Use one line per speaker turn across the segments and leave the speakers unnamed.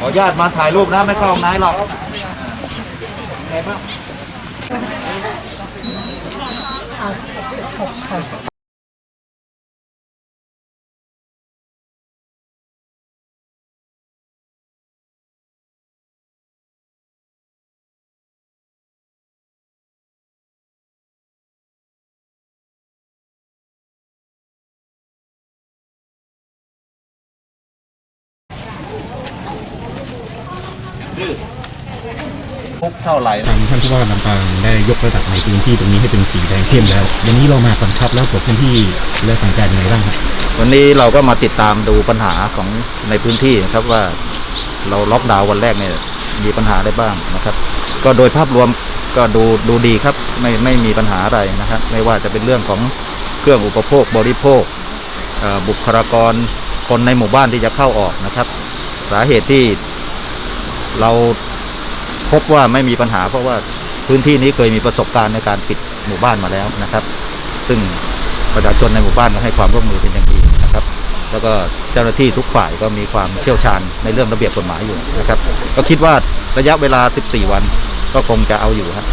ขออนุญาตมาถ่ายรูปนะไม่เข้าห้องน้ำหรอกไงบ้าง คุกเท่าไหร่
ทางท่านผู้ว่าลำปางได้ยกระดับในพื้นที่ตรงนี้ให้เป็นสีแดงเข้มแล้ว วันนี้เรามากำชับแล้วกับพื้นที่และสั่งการยังไงบ้างครับ
วันนี้เราก็มาติดตามดูปัญหาของในพื้นที่นะครับว่าเราล็อกดาวน์วันแรกเนี่ยมีปัญหาอะไรบ้างนะครับ ก็โดยภาพรวมก็ดูดูดีครับไม่ไม่มีปัญหาอะไรนะครับ ไม่ว่าจะเป็นเรื่องของเครื่องอุปโภคบริโภคเอ่อบุคลากรคนในหมู่บ้านที่จะเข้าออกนะครับ สาเหตุที่ เราพบว่าไม่มีปัญหา เพราะว่าพื้นที่นี้เคยมีประสบการณ์ในการปิดหมู่บ้านมาแล้วนะครับ ซึ่งประชาชนในหมู่บ้านก็ให้ความร่วมมือเป็นอย่างดีนะครับ แล้วก็เจ้าหน้าที่ทุกฝ่ายก็มีความเชี่ยวชาญในเรื่องระเบียบกฎหมายอยู่นะครับ ก็คิดว่าระยะเวลา 14 วันก็คงจะเอาอยู่ครับ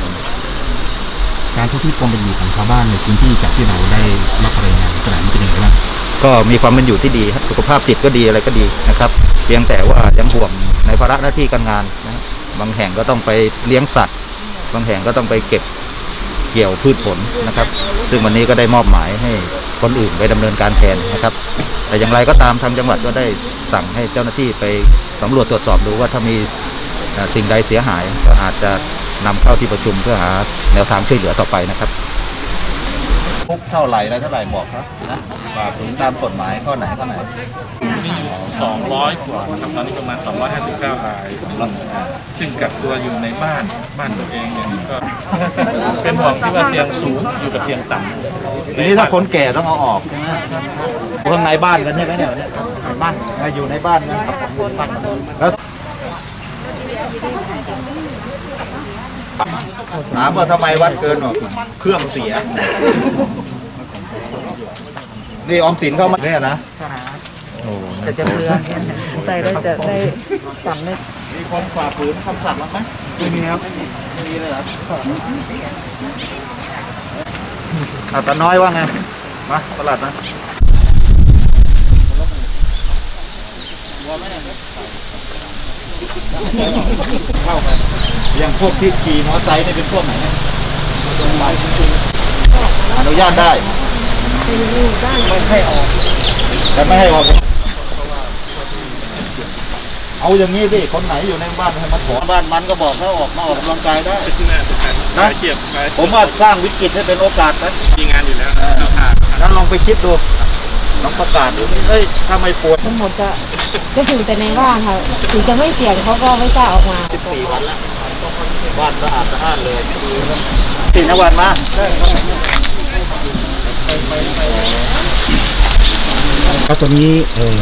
การทุกที่ความเป็นอยู่ของชาวบ้านในพื้นที่จากที่เราได้รับรายงานขนาดนี้เป็นยังไงบ้าง
ก็มีความเป็นอยู่ที่ดีครับสุขภาพจิตก็ดีอะไรก็ดีนะครับ เพียงแต่ว่ายังห่วงในภาระหน้าที่การงานนะบางแห่งก็ต้องไปเลี้ยงสัตว์ บางแห่งก็ต้องไปเก็บเกี่ยวพืชผลนะครับ ซึ่งวันนี้ก็ได้มอบหมายให้คนอื่นไปดำเนินการแทนนะครับ แต่อย่างไรก็ตามทางจังหวัดก็ได้สั่งให้เจ้าหน้าที่ไปสำรวจตรวจสอบดูว่าถ้ามีสิ่งใดเสียหายก็อาจจะนำเข้าที่ประชุมเพื่อหาแนวทางช่วยเหลือต่อไปนะครับคุกเท่าไหร่แล้เท่าไหร่บอกครับนะ ฝ่าฝืนตามกฎหมายข้อไหนข้อไหน
มีอยู่ 200 กว่านะครับตอนนี้ประมาณ 259ราย ซึ่งกักตัวอยู่ในบ้านบ้านตัวเองเนี่ยก็ เป็นห่วงที่ว่าเตียงสูงอยู่กับเตียงต่ำ
ทีนี้ถ้าคนแก่ต้องเอาออกใช่ไหมอยู่ข้างในบ้านกันใช่ไหมเนี่ยเนี่ยบ้านอยู่ในบ้านกันแล้วถามว่าทำไมวัดเกินหรอกเครื่องเสีย นี่ออมสินเข้ามาเนี่ยนะโอ้
แต่จะเปลืองใส่แล้วจะได้สั่งได้
มีคนฝ่าฝืนคำสั่งบ้างไหมไม่มีครับมีเลยเหรออาตาน้อยว่าไงมาประหลัดนะเข้าไปอย่างพวกที่ขี่มอเตอร์ไซค์นี่เป็นพวกไหนเนี่ยอนุญาตได้ ไม่ให้ออก แต่ไม่ให้ออก เอาอย่างนี้สิคนไหนอยู่ในบ้านให้มาขอบ้านมันก็บอกเขาออกมาออกกำลังกายได้
ที่น่าสำคัญ
นะ
เกียบไป
ผมว่าสร้างวิกฤตให้เป็นโอกาสนะ
มีงานอยู่แล้วนะเราทาง
นั้นลองไปคิดดูลองประกาศดูเฮ้ยถ้าไม่ปวด
ทั้งหมดจะก็อยู่แต่ในบ้านค่ะถึงจะไม่เสี่ยงเขาก็ไม่กล้าออกมา
14วันแล้วบ้านสะอาดสะอาดเลยสี่นวันมา
แล้วตอนนี้เอ่อ